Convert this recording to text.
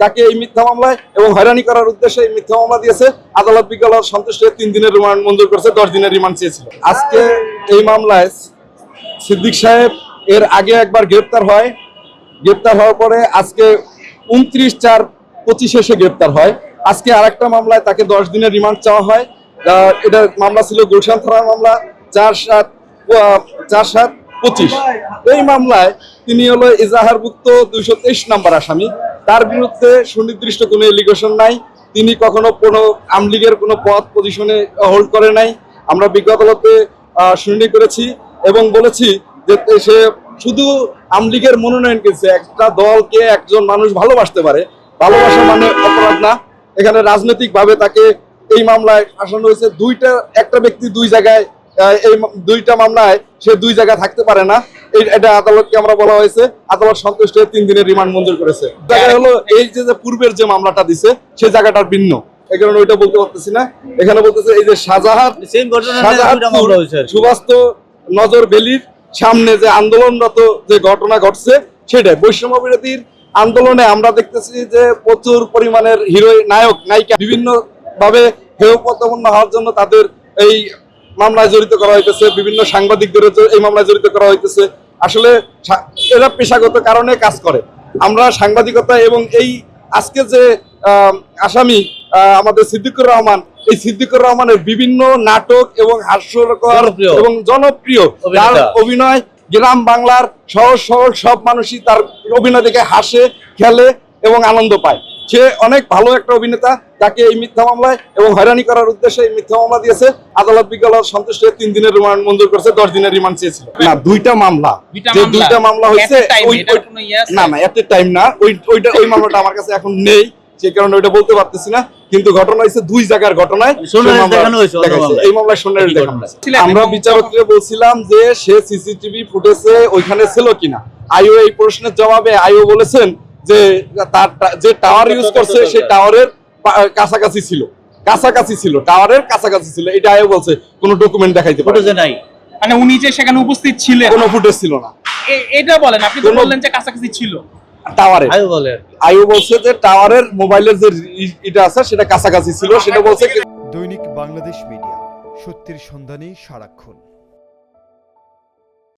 তাকে এই মিথ্যা মামলায় এবং হয়রানি করার উদ্দেশ্যে এই মিথ্যা মামলা দিয়েছে, আদালত বিজ্ঞান সন্তুষ্ট তিন দিনের রিমান্ড মঞ্জুর করেছে, দশ দিনের রিমান্ড চেয়েছিল। আজকে এই মামলায় সিদ্দিক সাহেব এর আগে একবার গ্রেপ্তার হয়। গ্রেপ্তার হওয়ার পরে আজকে উনত্রিশ চার পঁচিশে এসে গ্রেপ্তার হয়। আজকে আরেকটা মামলায় তাকে দশ দিনের রিমান্ড চাওয়া হয়। এটা মামলা ছিল গুলশান থানার মামলা, চার সাত চার সাত পঁচিশ। এই মামলায় তিনি হলো এজাহারভুক্ত দুইশো তেইশ নাম্বার আসামি। তার বিরুদ্ধে সুনির্দিষ্ট কোনো এলিগেশন নাই। তিনি কখনো কোনো আমলিগের কোনো পদ পজিশনে হোল্ড করে নাই। আমরা বিজ্ঞ আদালতে শুনানি করেছি এবং বলেছি যে সে শুধু আমলিগের মনোনয়ন কিনছে। একটা দলকে একজন মানুষ ভালোবাসতে পারে। ভালোবাসা মানে অপরাধ না। এখানে রাজনৈতিকভাবে তাকে এই মামলায় আসানো হয়েছে। দুইটা, একটা ব্যক্তি দুই জায়গায় এই দুইটা মামলায় সে দুই জায়গায় থাকতে পারে না। এটা আদালতকে আমরা বলা হয়েছে। আদালত সন্তুষ্ট হয়ে তিন দিনের রিমান্ড মঞ্জুর করেছে। জায়গা হলো এই যে পূর্বের যে মামলাটা দিছে সেই জায়গাটার ভিন্ন। এই কারণে ওইটা বলতে পারতেছি না। এখানে বলতেছে এই যে শাহজাহান সেম ঘটনা নিয়ে শাহজাহানপুর দুইটা মামলা হয়েছে আর কি। সুবাস্ত নজর বেলির সামনে যে আন্দোলনরত যে ঘটনা ঘটছে সেটাই। বৈষম্য বিরোধীর আন্দোলনে আমরা দেখতেছি যে প্রচুর পরিমাণের হিরো নায়ক নায়িকা বিভিন্ন ভাবে হেয় প্রতিপন্ন হওয়ার জন্য তাদের এই মামলায় জড়িত করা হইতেছে। বিভিন্ন সাংবাদিকদের এই মামলায় জড়িত করা হইতেছে। আসলে এরা পেশাগত কারণে কাজ করে। আমরা সাংবাদিকতা এবং এই আজকে যে আসামি আমাদের সিদ্দিকুর রহমান এই সিদ্দিকুর রহমানের বিভিন্ন নাটক এবং হাস্যকর এবং জনপ্রিয়। তার অভিনয় গ্রাম বাংলার সহজ সহজ সব মানুষই তার অভিনয় দেখে হাসে খেলে এবং আনন্দ পায়। সে অনেক ভালো একটা অভিনেতা তাকে এই মিথ্যা মামলায় এবং হয়রানি করার উদ্দেশ্যে এই মিথ্যা মামলা দিয়েছে। আদালত বিজ্ঞান সন্তুষ্ট হয়ে তিন দিনের রিমান্ড মঞ্জুর করেছে দশ দিনের রিমান্ড চেয়েছিল। না দুইটা মামলা। যে দুইটা মামলা হয়েছে ইয়ে? না না এত টাইম না। ওই ওইটা ওই মামলাটা আমার কাছে এখন নেই সে কারণে ওইটা বলতে পারতেছি না। কিন্তু ঘটনা হয়েছে দুই জায়গার ঘটনায়। এই মামলায় সোনার দেখানো ঘটনা। হয়েছে। ছিলেন আমরা বিচারককে বলছিলাম যে সে সিসিটিভি ফুটেজে ওইখানে ছিল কিনা। আইও এই প্রশ্নের জবাবে আইও বলেছেন যে তার যে টাওয়ার ইউজ করছে সেই টাওয়ারের কাছাকাছি ছিল। কাছাকাছি ছিল টাওয়ারের কাছাকাছি ছিল। এটা আইও বলছে কোনো ডকুমেন্ট দেখাইতে পারে। ফুটেজে নাই। মানে উনি যে সেখানে উপস্থিত ছিলেন। কোনো ফুটেজ ছিল না। এটা বলেন আপনি তো বললেন যে কাছাকাছি ছিল। টাওয়ারে আয়ু বলে। আর বলছে যে টাওয়ারের মোবাইলের যে এটা আছে সেটা কাছাকাছি ছিল সেটা বলছে দৈনিক বাংলাদেশ মিডিয়া সত্যের সন্ধানে সারাক্ষণ।